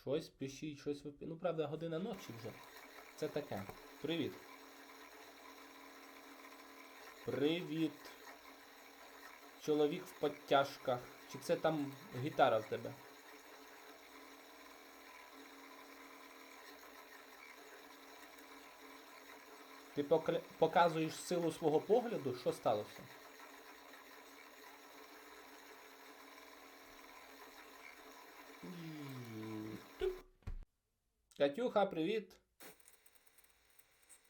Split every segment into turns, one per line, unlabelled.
Щось пишіть, щось ви... Ну, правда, година ночі вже. Це таке. Привіт. Привіт. Чоловік в подтяжках. Чи це там гітара в тебе? Ти покля- показуєш силу свого погляду? Що сталося? Катюха, привіт.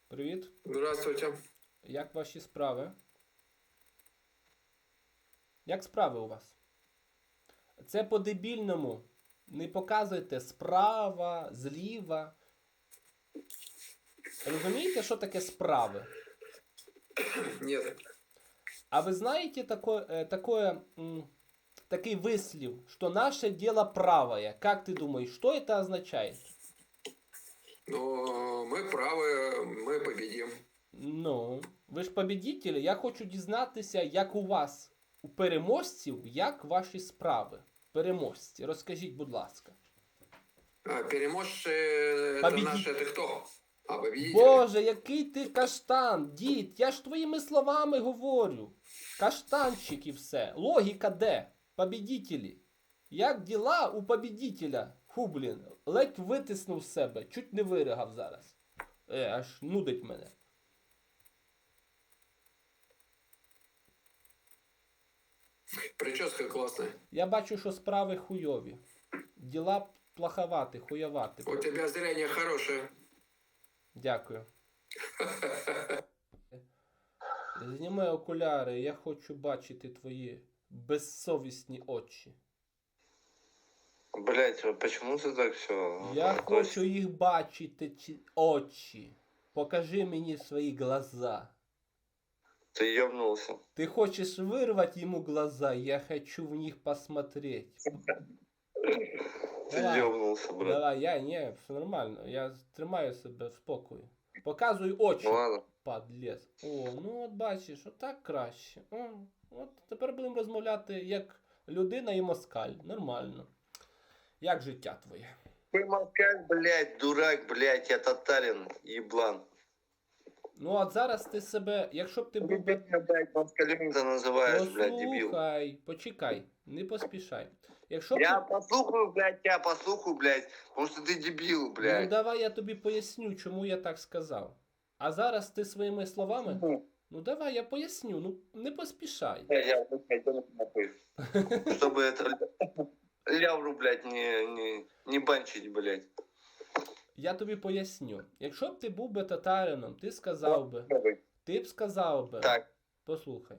Привіт.
Здравствуйте.
Як ваші справи? Як справи у вас? Це по-дебільному. Не показуйте справа, зліва. Розумієте, що таке справи?
Нет.
А вы знаете такое, э, такое, м, такой выслив, что наше дело правое? Как ты думаешь, что это означает?
Но мы правы, мы победим.
Ну, ви ж победителі. Я хочу дізнатися, як у вас, у переможців, як ваші справи. Переможці, розкажіть, будь ласка.
А переможцы это
Победитель.
наши, это кто? А, победители.
Боже, який ти каштан, дід, я ж твоїми словами говорю. Каштанчик і все. Логіка де? Побідітелі. Як діла у побідітеля? Фу, блін, ледь витиснув себе, чуть не виригав зараз. Е, аж нудить мене.
Прическа классная.
Я бачу, що справи хуйові. Діла плоховати, хуйовати.
У тебя зрение хорошее.
Дякую. Зніми окуляри, я хочу бачити твої безсовісні очі.
Блять, почему ты так все?
Я хочу їх бачити ці очі. Покажи мені свої глаза.
Ты ебнулся.
Ти хочеш вирвати йому глаза, я хочу в них посмотреть.
Ты
Давай.
ебнулся, брат.
Давай, я ні, все нормально. Я тримаю себе в спокої. Показуй очі.
Ну ладно.
Падлес. О, ну от бачиш, отак краще. О, от тепер будемо розмовляти як людина і москаль. Нормально. Як життя твоє?
Ты москаль, блядь, дурак, блядь, я татарин, еблан.
Ну от зараз ти себе, якщо б ти був би.
блядь, москалем ты называешь, блядь, дебил.
Послухай, почекай, не поспішай. Якщо б
Я
ти...
послухаю, блядь, тебя послухаю, блядь, потому что ты дебил,
Ну
блядь.
давай я тобі поясню, чому я так сказав. А зараз ти своїми словами. Ну давай я поясню, ну не поспішай.
Я, Чтобы это лявру, блядь, не, не, не банчить, блядь.
Я тобі поясню. Якщо б ти був би татарином, ти сказав би. Ти б сказав би.
Так.
Послухай.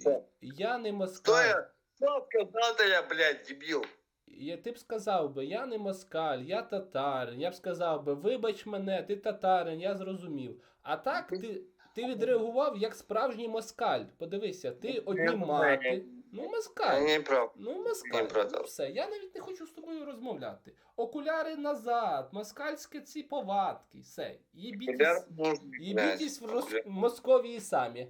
Що?
Я не москаль.
я? Что сказал-то я, блядь, дебил?
Я, ти б сказав би, я не москаль, я татарин. Я б сказав би, вибач мене, ти татарин, я зрозумів. А так ти, ти відреагував як справжній москаль. Подивися, ти одні мати. Ну, москаль.
не прав.
Ну, москаль.
Братан.
Ну, все, я навіть не хочу з тобою розмовляти. Окуляри назад, москальські ці повадки, все.
Нужно, блядь.
в Рос... Московії самі.